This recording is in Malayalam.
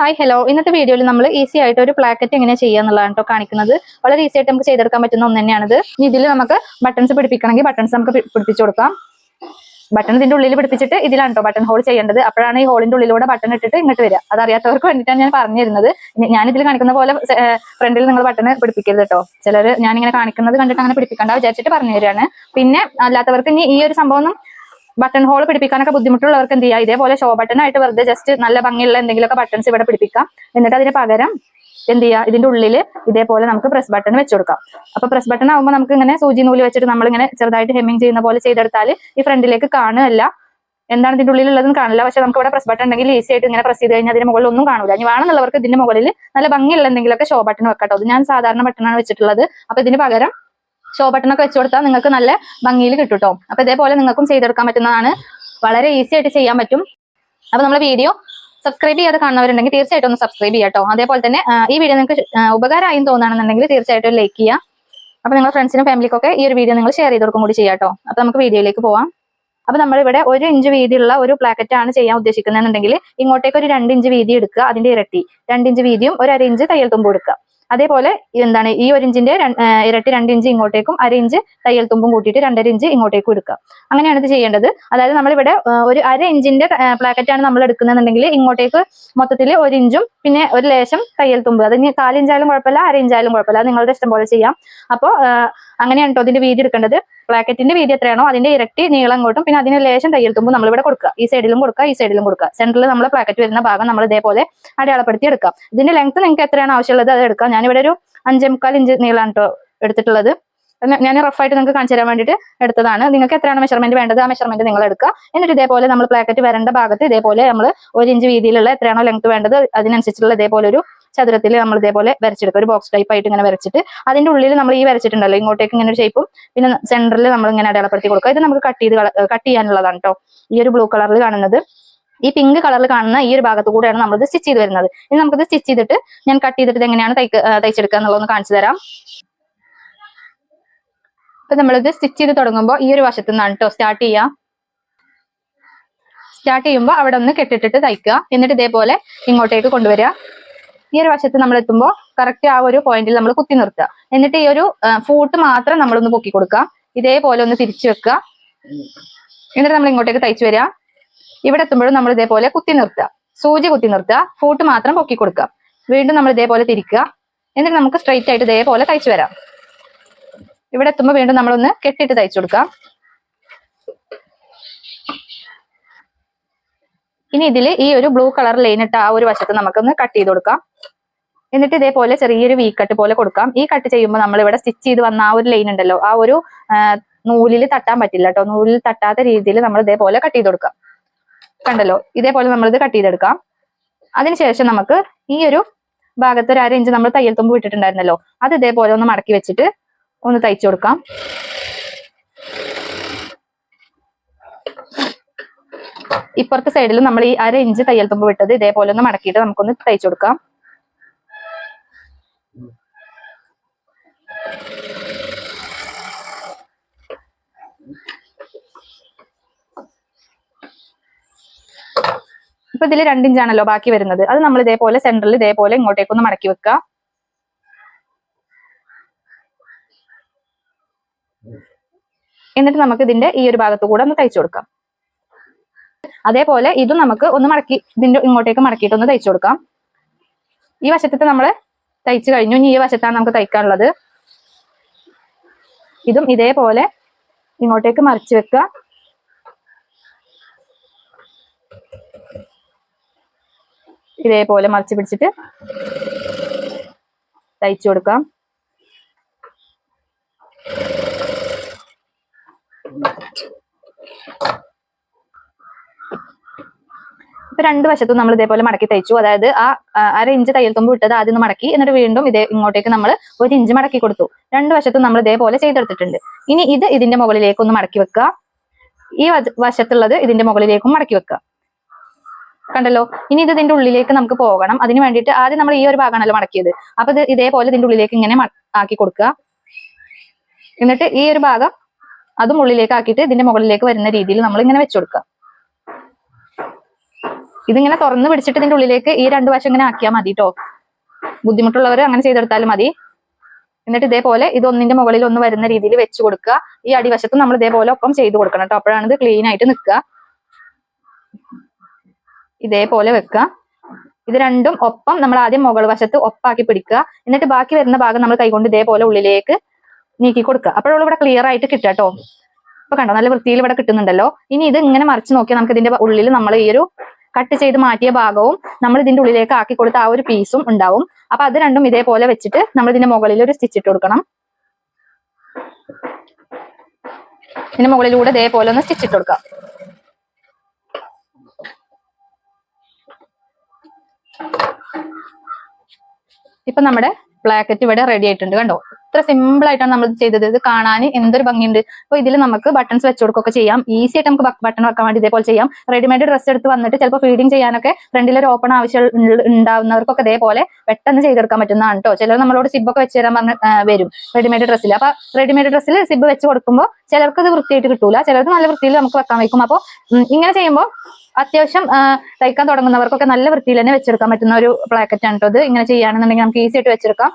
ഹായ് ഹലോ ഇന്നത്തെ വീഡിയോയിൽ നമ്മൾ ഈസി ആയിട്ട് ഒരു പ്ലാക്കറ്റ് എങ്ങനെ ചെയ്യാന്നുള്ളതാണ് കേട്ടോ കാണിക്കുന്നത്. വളരെ ഈസി ആയിട്ട് നമുക്ക് ചെയ്തെടുക്കാൻ പറ്റുന്ന ഒന്ന് തന്നെയാണിത്. ഇതിൽ നമുക്ക് ബട്ടൺസ് പിടിപ്പിക്കണമെങ്കിൽ ബട്ടൺസ് നമുക്ക് പിടിപ്പിച്ചു കൊടുക്കാം. ബട്ടൺ ഇതിന്റെ ഉള്ളിൽ പിടിപ്പിച്ചിട്ട് ഇതിലാണ് കേട്ടോ ബട്ടൺ ഹോൾ ചെയ്യേണ്ടത്. അപ്പോഴാണ് ഈ ഹോളിന്റെ ഉള്ളിലൂടെ ബട്ടൺ ഇട്ടിട്ട് ഇങ്ങോട്ട് വരിക. അത് അറിയാത്തവർക്ക് വേണ്ടിയിട്ടാണ് ഞാൻ പറഞ്ഞു തരുന്നത് ഞാൻ ഇതിൽ കാണിക്കുന്ന പോലെ ഫ്രണ്ടിൽ നിങ്ങൾ ബട്ടൺ പിടിപ്പിക്കരുത് കേട്ടോ ചിലർ ഞാനിങ്ങനെ കാണിക്കുന്നത് കണ്ടിട്ട് അങ്ങനെ പിടിപ്പിക്കണ്ട വിചാരിച്ചിട്ട് പറഞ്ഞു തരികയാണ് പിന്നെ അല്ലാത്തവർക്ക് ഇനി ഈ ഒരു സംഭവം ബട്ടൺ ഹോൾ പിടിപ്പിക്കാനൊക്കെ ബുദ്ധിമുട്ടുള്ളവർക്ക് എന്ത് ചെയ്യാം? ഇതേപോലെ ഷോ ബട്ടൺ ആയിട്ട് വെറുതെ ജസ്റ്റ് നല്ല ഭംഗിയുള്ള എന്തെങ്കിലുമൊക്കെ ബട്ടൺസ് ഇവിടെ പിടിപ്പിക്കാം. എന്നിട്ട് അതിന് പകരം എന്ത് ചെയ്യുക ഇതിന്റെ ഉള്ളിൽ ഇതേപോലെ നമുക്ക് പ്രസ് ബട്ടൺ വെച്ച് കൊടുക്കാം. അപ്പൊ പ്രസ് ബട്ടൺ ആകുമ്പോൾ നമുക്ക് ഇങ്ങനെ സൂചി നൂൽ വെച്ചിട്ട് നമ്മൾ ഇങ്ങനെ ചെറുതായിട്ട് ഹെമ്മിങ് ചെയ്യുന്ന പോലെ ചെയ്തെടുത്താൽ ഈ ഫ്രണ്ടിലേക്ക് കാണുകയല്ല. എന്താണ് ഇതിന്റെ ഉള്ളിലുള്ളതെന്ന് കാണില്ല. പക്ഷെ നമുക്ക് ഇവിടെ പ്രസ് ബട്ടൺ ഉണ്ടെങ്കിൽ ഈസി ആയിട്ട് ഇങ്ങനെ പ്രസ് ചെയ്ത് കഴിഞ്ഞാൽ അതിന്റെ മുകളിൽ ഒന്നും കാണില്ല ഇനി വേണമെന്നുള്ളവർക്ക് ഇതിന്റെ മുകളിൽ നല്ല ഭംഗിയുള്ള എന്തെങ്കിലുമൊക്കെ ഷോ ബട്ടൺ വെക്കട്ടോ. അത് ഞാൻ സാധാരണ ബട്ടണാണ് വെച്ചിട്ടുള്ളത്. അപ്പൊ ഇതിന് പകരം ഷോ ബട്ടൺ ഒക്കെ വെച്ച് കൊടുത്താൽ നിങ്ങൾക്ക് നല്ല ഭംഗിയിൽ കിട്ടും കേട്ടോ അപ്പൊ ഇതേപോലെ നിങ്ങൾക്കും ചെയ്തെടുക്കാൻ പറ്റുന്നതാണ്. വളരെ ഈസി ആയിട്ട് ചെയ്യാൻ പറ്റും. അപ്പൊ നമ്മളെ വീഡിയോ സബ്സ്ക്രൈബ് ചെയ്യാതെ കാണുന്നവരുണ്ടെങ്കിൽ തീർച്ചയായിട്ടും ഒന്ന് സബ്സ്ക്രൈബ് ചെയ്യാം കേട്ടോ അതേപോലെ തന്നെ ഈ വീഡിയോ നിങ്ങൾക്ക് ഉപകാരമായി തോന്നുകയാണെന്നുണ്ടെങ്കിൽ തീർച്ചയായിട്ടും ലൈക്ക് ചെയ്യുക അപ്പൊ നിങ്ങളുടെ ഫ്രണ്ട്സിനും ഫാമിലിക്കൊക്കെ ഈ ഒരു വീഡിയോ നിങ്ങൾ ഷെയർ ചെയ്ത് കൊടുക്കും കൂടി ചെയ്യാം കേട്ടോ അപ്പൊ നമുക്ക് വീഡിയോയിലേക്ക് പോവാം. അപ്പൊ നമ്മളിവിടെ ഒരു ഇഞ്ച് വീതിയുള്ള ഒരു പ്ലാക്കറ്റ് ആണ് ചെയ്യാൻ ഉദ്ദേശിക്കുന്നതെന്നുണ്ടെങ്കിൽ ഇങ്ങോട്ടേക്ക് ഒരു രണ്ട് ഇഞ്ച് വീതി എടുക്കുക അതിന്റെ ഇരട്ടി. രണ്ട് ഇഞ്ച് വീതിയും ഒരു അര ഇഞ്ച് തയ്യൽ തുമ്പ് എടുക്കുക. അതേപോലെ എന്താണ് ഈ ഒരു ഇഞ്ചിന്റെ ഇരട്ടി രണ്ട് ഇഞ്ച് ഇങ്ങോട്ടേക്കും അര ഇഞ്ച് തയ്യൽ തുമ്പും കൂട്ടിയിട്ട് രണ്ടര ഇഞ്ച് ഇങ്ങോട്ടേക്കും എടുക്കുക. അങ്ങനെയാണ് ഇത് ചെയ്യേണ്ടത്. അതായത് നമ്മളിവിടെ ഒരു അര ഇഞ്ചിന്റെ ആണ് നമ്മൾ എടുക്കുന്നതെന്നുണ്ടെങ്കിൽ ഇങ്ങോട്ടേക്ക് മൊത്തത്തിൽ ഒരു ഇഞ്ചും പിന്നെ ഒരു ലേശം തയ്യൽ തുമ്പ്. അത് കാലിഞ്ചായാലും കുഴപ്പമില്ല അര ഇഞ്ചായാലും കുഴപ്പമില്ല. നിങ്ങളുടെ ഇഷ്ടം പോലെ ചെയ്യാം. അപ്പോൾ അങ്ങനെയാണ് കേട്ടോ അതിന്റെ വീതി എടുക്കേണ്ടത്. പ്ലാക്കറ്റിന്റെ വീതി എത്രയാണോ അതിന്റെ ഇരട്ടി നീളം ഇങ്ങോട്ടും പിന്നെ അതിന് ലേശം തയ്യൽ തുമ്പ് നമ്മളിവിടെ കൊടുക്കുക. ഈ സൈഡിലും കൊടുക്കുക ഈ സൈഡിലും കൊടുക്കുക. സെന്ററിൽ നമ്മൾ പ്ലാക്കറ്റ് വരുന്ന ഭാഗം നമ്മൾ ഇതേപോലെ അടയാളപ്പെടുത്തി എടുക്കാം. ഇതിന്റെ ലെങ്ത് നിങ്ങൾക്ക് എത്രയാണ് ആവശ്യമുള്ളത് അത് എടുക്കാം. ഞാനിവിടെ ഒരു അഞ്ചേ മുക്കാൽ ഇഞ്ച് നീളമാണ് കേട്ടോ എടുത്തിട്ടുള്ളത്. ഞാൻ റഫായിട്ട് നിങ്ങൾക്ക് കാണിച്ചു തരാൻ വേണ്ടിയിട്ട് എടുത്തതാണ്. നിങ്ങൾക്ക് എത്രയാണ് മെഷർമെന്റ് വേണ്ടത് ആ മെഷർമെന്റ് നിങ്ങൾ എടുക്കുക. എന്നിട്ട് ഇതേപോലെ നമ്മൾ പ്ലാക്കറ്റ് വരേണ്ട ഭാഗത്ത് ഇതേപോലെ നമ്മൾ ഒരു ഇഞ്ച് വീതിയിലുള്ള എത്രയാണോ ലെങ്ത് വേണ്ടത് അതിനനുസരിച്ചുള്ള ഇതേപോലെ ഒരു ചതുരത്തിൽ നമ്മൾ ഇതേപോലെ വരച്ചെടുക്കുക ഒരു ബോക്സ് ടൈപ്പ് ആയിട്ട് ഇങ്ങനെ വരച്ചിട്ട് അതിന്റെ ഉള്ളിൽ നമ്മൾ ഈ വരച്ചിട്ടുണ്ടല്ലോ ഇങ്ങോട്ടേക്ക് ഇങ്ങനെ ഒരു ഷേപ്പും പിന്നെ സെന്ററിൽ നമ്മൾ ഇങ്ങനെ അടയാളപ്പെടുത്തി കൊടുക്കുക. ഇത് നമുക്ക് കട്ട് ചെയ്ത് കട്ട് ചെയ്യാനുള്ളതാണ് കേട്ടോ ഈ ഒരു ബ്ലൂ കളറിൽ കാണുന്നത്. ഈ പിങ്ക് കളറിൽ കാണുന്ന ഈ ഒരു ഭാഗത്ത് കൂടെയാണ് ഇത് സ്റ്റിച്ച് ചെയ്ത് വരുന്നത്. ഇനി നമുക്കിത് സ്റ്റിച്ച് ചെയ്തിട്ട് ഞാൻ കട്ട് ചെയ്തിട്ട് എങ്ങനെയാണ് തയ്ക്ക തയ്ച്ചെടുക്കുക എന്നുള്ളതൊന്ന് കാണിച്ചു തരാം. ഇപ്പൊ നമ്മളിത് സ്റ്റിച്ച് ചെയ്ത് തുടങ്ങുമ്പോൾ ഈ ഒരു വശത്തു നിന്നാണ് കേട്ടോ സ്റ്റാർട്ട് ചെയ്യുക. സ്റ്റാർട്ട് ചെയ്യുമ്പോൾ അവിടെ ഒന്ന് കെട്ടിട്ടിട്ട് തയ്ക്കുക. എന്നിട്ട് ഇതേപോലെ ഇങ്ങോട്ടേക്ക് കൊണ്ടുവരിക. ഈ ഒരു വശത്ത് നമ്മൾ എത്തുമ്പോൾ കറക്റ്റ് ആ ഒരു പോയിന്റിൽ നമ്മൾ കുത്തി നിർത്തുക. എന്നിട്ട് ഈ ഒരു ഫൂട്ട് മാത്രം നമ്മളൊന്ന് പൊക്കി കൊടുക്കുക. ഇതേപോലെ ഒന്ന് തിരിച്ചു വെക്കുക. എന്നിട്ട് നമ്മൾ ഇങ്ങോട്ടേക്ക് തയ്ച്ചു വരിക. ഇവിടെ എത്തുമ്പോഴും നമ്മൾ ഇതേപോലെ കുത്തി നിർത്തുക. സൂചി കുത്തി നിർത്തുക. ഫൂട്ട് മാത്രം പൊക്കി കൊടുക്കുക. വീണ്ടും നമ്മൾ ഇതേപോലെ തിരിക്കുക. എന്നിട്ട് നമുക്ക് സ്ട്രെയിറ്റ് ആയിട്ട് ഇതേപോലെ തയ്ച്ചു വരാം. ഇവിടെ എത്തുമ്പോൾ വീണ്ടും നമ്മളൊന്ന് കെട്ടിയിട്ട് തയ്ച്ചു കൊടുക്കാം. ഇനി ഇതിൽ ഈ ഒരു ബ്ലൂ കളർ ലൈൻ ഇട്ട ആ ഒരു വശത്ത് നമുക്കൊന്ന് കട്ട് ചെയ്ത് കൊടുക്കാം. എന്നിട്ട് ഇതേപോലെ ചെറിയൊരു വീ കട്ട് പോലെ കൊടുക്കാം. ഈ കട്ട് ചെയ്യുമ്പോൾ നമ്മൾ ഇവിടെ സ്റ്റിച്ച് ചെയ്ത് വന്ന ആ ഒരു ലൈൻ ഉണ്ടല്ലോ. ആ ഒരു നൂലിൽ തട്ടാൻ പറ്റില്ല കേട്ടോ നൂലിൽ തട്ടാത്ത രീതിയിൽ നമ്മൾ ഇതേപോലെ കട്ട് ചെയ്ത് കൊടുക്കാം. കണ്ടല്ലോ? ഇതേപോലെ നമ്മളിത് കട്ട് ചെയ്തെടുക്കാം. അതിനുശേഷം നമുക്ക് ഈ ഒരു ഭാഗത്ത് ഒരു അര ഇഞ്ച് നമ്മൾ തയ്യൽ തുമ്പ് വിട്ടിട്ടുണ്ടായിരുന്നല്ലോ അത് ഇതേപോലെ ഒന്ന് മടക്കി വെച്ചിട്ട് ഒന്ന് തയ്ച്ചു കൊടുക്കാം. ഇപ്പുറത്തെ സൈഡിൽ നമ്മൾ ഈ അര ഇഞ്ച് തയ്യൽ തുമ്പ് വിട്ടത് ഇതേപോലെ ഒന്ന് മടക്കിയിട്ട് നമുക്കൊന്ന് തയ്ച്ചു കൊടുക്കാം. ഇപ്പൊ ഇതിൽ രണ്ടിഞ്ചാണല്ലോ ബാക്കി വരുന്നത്. അത് നമ്മൾ ഇതേപോലെ സെന്ററിൽ ഇതേപോലെ ഇങ്ങോട്ടേക്കൊന്ന് മടക്കി വെക്കുക. എന്നിട്ട് നമുക്ക് ഇതിന്റെ ഈ ഒരു ഭാഗത്തു കൂടെ ഒന്ന് തയ്ച്ചു കൊടുക്കാം. അതേപോലെ ഇതും നമുക്ക് ഒന്ന് മടക്കി ഇതിന്റെ ഇങ്ങോട്ടേക്ക് മടക്കിയിട്ട് ഒന്ന് തയ്ച്ചു കൊടുക്കാം. ഈ വശത്തെ നമ്മൾ തയ്ച്ചു കഴിഞ്ഞു. ഇനി ഈ വശത്താണ് നമുക്ക് തയ്ക്കാനുള്ളത്. ഇതും ഇതേപോലെ ഇങ്ങോട്ടേക്ക് മറിച്ച് വെക്കുക ഇതേപോലെ മറിച്ച് പിടിച്ചിട്ട് തയ്ച്ചു കൊടുക്കാം. ഇപ്പൊ രണ്ട് വശത്തും നമ്മൾ ഇതേപോലെ മടക്കി തയ്ച്ചു അതായത് ആ അര ഇഞ്ച് തയ്യൽ തുമ്പ് വിട്ടത് ആദ്യം മടക്കി എന്നിട്ട് വീണ്ടും ഇതേ ഇങ്ങോട്ടേക്ക് നമ്മൾ ഒരു ഇഞ്ച് മടക്കി കൊടുത്തു. രണ്ട് വശത്തും നമ്മൾ ഇതേപോലെ ചെയ്തെടുത്തിട്ടുണ്ട് ഇനി ഇത് ഇതിന്റെ മുകളിലേക്ക് ഒന്ന് മടക്കി വെക്കുക. ഈ വശത്തുള്ളത് ഇതിന്റെ മുകളിലേക്കും മടക്കി വെക്കുക. കണ്ടല്ലോ? ഇനി ഇത് ഇതിന്റെ ഉള്ളിലേക്ക് നമുക്ക് പോകണം. അതിന് വേണ്ടിയിട്ട് ആദ്യം നമ്മൾ ഈ ഒരു ഭാഗമാണല്ലോ മടക്കിയത്. അപ്പൊ ഇത് ഇതേപോലെ ഇതിന്റെ ഉള്ളിലേക്ക് ഇങ്ങനെ ആക്കി കൊടുക്കുക. എന്നിട്ട് ഈ ഒരു ഭാഗം അതും ഉള്ളിലേക്ക് ആക്കിയിട്ട് ഇതിന്റെ മുകളിലേക്ക് വരുന്ന രീതിയിൽ നമ്മൾ ഇങ്ങനെ വെച്ചു കൊടുക്കുക. ഇതിങ്ങനെ തുറന്ന് പിടിച്ചിട്ട് ഇതിന്റെ ഉള്ളിലേക്ക് ഈ രണ്ട് വശം ഇങ്ങനെ ആക്കിയാൽ മതി കേട്ടോ ബുദ്ധിമുട്ടുള്ളവർ അങ്ങനെ ചെയ്തെടുത്താലും മതി. എന്നിട്ട് ഇതേപോലെ ഇത് ഒന്നിന്റെ മുകളിൽ ഒന്ന് വരുന്ന രീതിയിൽ വെച്ച് കൊടുക്കുക. ഈ അടിവശത്ത് നമ്മൾ ഇതേപോലെ ഒപ്പം ചെയ്ത് കൊടുക്കണം കേട്ടോ അപ്പോഴാണ് ഇത് ക്ലീൻ ആയിട്ട് നിൽക്കുക. ഇതേപോലെ വെക്കുക. ഇത് രണ്ടും ഒപ്പം നമ്മൾ ആദ്യം മുകൾ വശത്ത് ഒപ്പാക്കി പിടിക്കുക. എന്നിട്ട് ബാക്കി വരുന്ന ഭാഗം നമ്മൾ കൈകൊണ്ട് ഇതേപോലെ ഉള്ളിലേക്ക് നീക്കി കൊടുക്കുക. അപ്പോഴുള്ള ഇവിടെ ക്ലിയർ ആയിട്ട് കിട്ടുക കേട്ടോ ഇപ്പൊ കണ്ടോ? നല്ല വൃത്തിയിൽ ഇവിടെ കിട്ടുന്നുണ്ടല്ലോ. ഇനി ഇത് ഇങ്ങനെ മറിച്ച് നോക്കിയാൽ നമുക്ക് ഇതിന്റെ ഉള്ളിൽ നമ്മൾ ഈ ഒരു കട്ട് ചെയ്ത് മാറ്റിയ ഭാഗവും നമ്മൾ ഇതിന്റെ ഉള്ളിലേക്ക് ആക്കി കൊടുത്ത ആ ഒരു പീസും ഉണ്ടാവും. അപ്പൊ അത് രണ്ടും ഇതേപോലെ വെച്ചിട്ട് നമ്മൾ ഇതിന്റെ മുകളിൽ ഒരു സ്റ്റിച്ച് ഇട്ട് കൊടുക്കണം. ഇതിന്റെ മുകളിലൂടെ ഇതേപോലെ ഒന്ന് സ്റ്റിച്ച് ഇട്ട് കൊടുക്കാം. ഇപ്പൊ നമ്മുടെ ബ്ലാക്കറ്റ് ഇവിടെ റെഡി ആയിട്ടുണ്ട് കണ്ടോ? ഇത്ര സിമ്പിൾ ആയിട്ടാണ് നമ്മൾ ചെയ്തത്. ഇത് കാണാൻ എന്തൊരു ഭംഗിയുണ്ട്. അപ്പൊ ഇതിൽ നമുക്ക് ബട്ടൺസ് വെച്ച് കൊടുക്കുകയൊക്കെ ചെയ്യാം. ഈസി ആയിട്ട് നമുക്ക് ബട്ടൺ വെക്കാൻ വേണ്ടി ഇതേപോലെ ചെയ്യാം. റെഡിമെയ്ഡ് ഡ്രസ്സ് എടുത്ത് വന്നിട്ട് ചിലപ്പോൾ ഫീഡിങ് ചെയ്യാനൊക്കെ ഫ്രണ്ടിൽ ഒരു ഓപ്പൺ ആവശ്യം ഉണ്ടാവുന്നവർക്കൊക്കെ ഇതേപോലെ പെട്ടെന്ന് ചെയ്തെടുക്കാൻ പറ്റുന്നതാണ് കേട്ടോ ചിലർ നമ്മളോട് സിബൊക്കെ വെച്ച് തരാൻ പറഞ്ഞ് വരും റെഡിമെയ്ഡ് ഡ്രസ്സിൽ അപ്പൊ റെഡിമെയ്ഡ് ഡ്രസ്സിൽ സിബ് വെച്ച് കൊടുക്കുമ്പോൾ ചിലർക്ക് അത് വൃത്തിയായിട്ട് കിട്ടൂല. ചിലർക്ക് നല്ല വൃത്തിയിൽ നമുക്ക് വെക്കാൻ വയ്ക്കും. അപ്പോൾ ഇങ്ങനെ ചെയ്യുമ്പോൾ അത്യാവശ്യം തയ്ക്കാൻ തുടങ്ങുന്നവർക്കൊക്കെ നല്ല വൃത്തിയിൽ തന്നെ വെച്ചെടുക്കാൻ പറ്റുന്ന ഒരു പ്ലാക്കറ്റ് ആണ് കേട്ടോ ഇത്. ഇങ്ങനെ ചെയ്യുകയാണെന്നുണ്ടെങ്കിൽ നമുക്ക് ഈസി ആയിട്ട് വെച്ചെടുക്കാം.